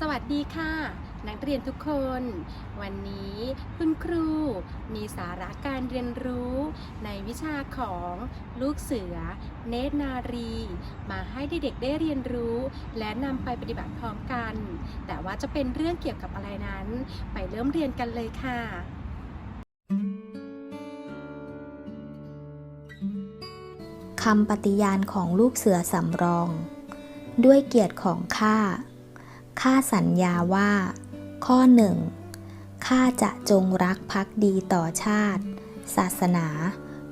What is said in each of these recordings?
สวัสดีค่ะ นักเรียนทุกคน วันนี้คุณครูมีสาระการเรียนรู้ในวิชาของลูกเสือ เนตรนารี มาให้เด็กๆได้เรียนรู้ และนำไปปฏิบัติพร้อมกัน แต่ว่าจะเป็นเรื่องเกี่ยวกับอะไรนั้น ไปเริ่มเรียนกันเลยค่ะคำปฏิญาณของลูกเสือสำรอง ด้วยเกียรติของข้า ข้าสัญญาว่า ข้อหนึ่งข้าจะจงรักภักดีต่อชาติ ศาสนา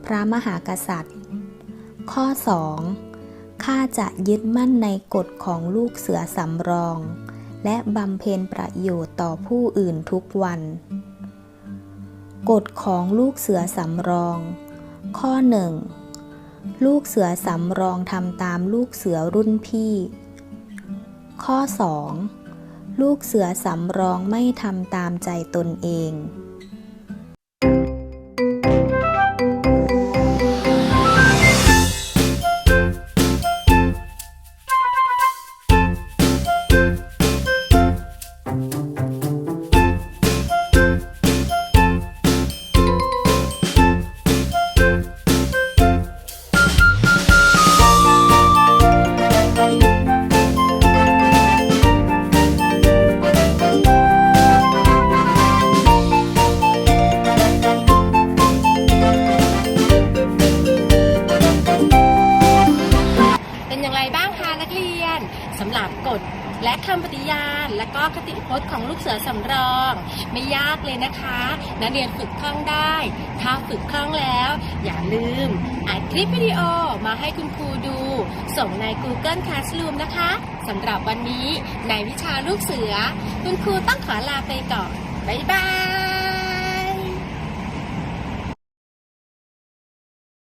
พระมหากษัตริย์ ข้อ 2. ข้าจะยึดมั่นในกฎของลูกเสือสำรอง และบำเพ็ญประโยชน์ต่อผู้อื่นทุกวัน กฎของลูกเสือสำรอง ข้อ 1. ลูกเสือสำรองทำตามลูกเสือรุ่นพี่ ข้อ 2. ลูกเสือสำรองไม่ทำตามใจตนเอง เป็นอย่างไรบ้างคะนักเรียนสำหรับกฎและคำปฏิญาณ และก็คติพจน์ของลูกเสือสำรอง ไม่ยากเลยนะคะ นักเรียนฝึกคล่องได้ ถ้าฝึกคล่องแล้ว อย่าลืมอัดคลิปวิดีโอมาให้คุณครูดู ส่งใน Google Classroom นะคะสำหรับวันนี้ในวิชาลูกเสือ คุณครูต้องขอลาไปก่อน บ๊ายบาย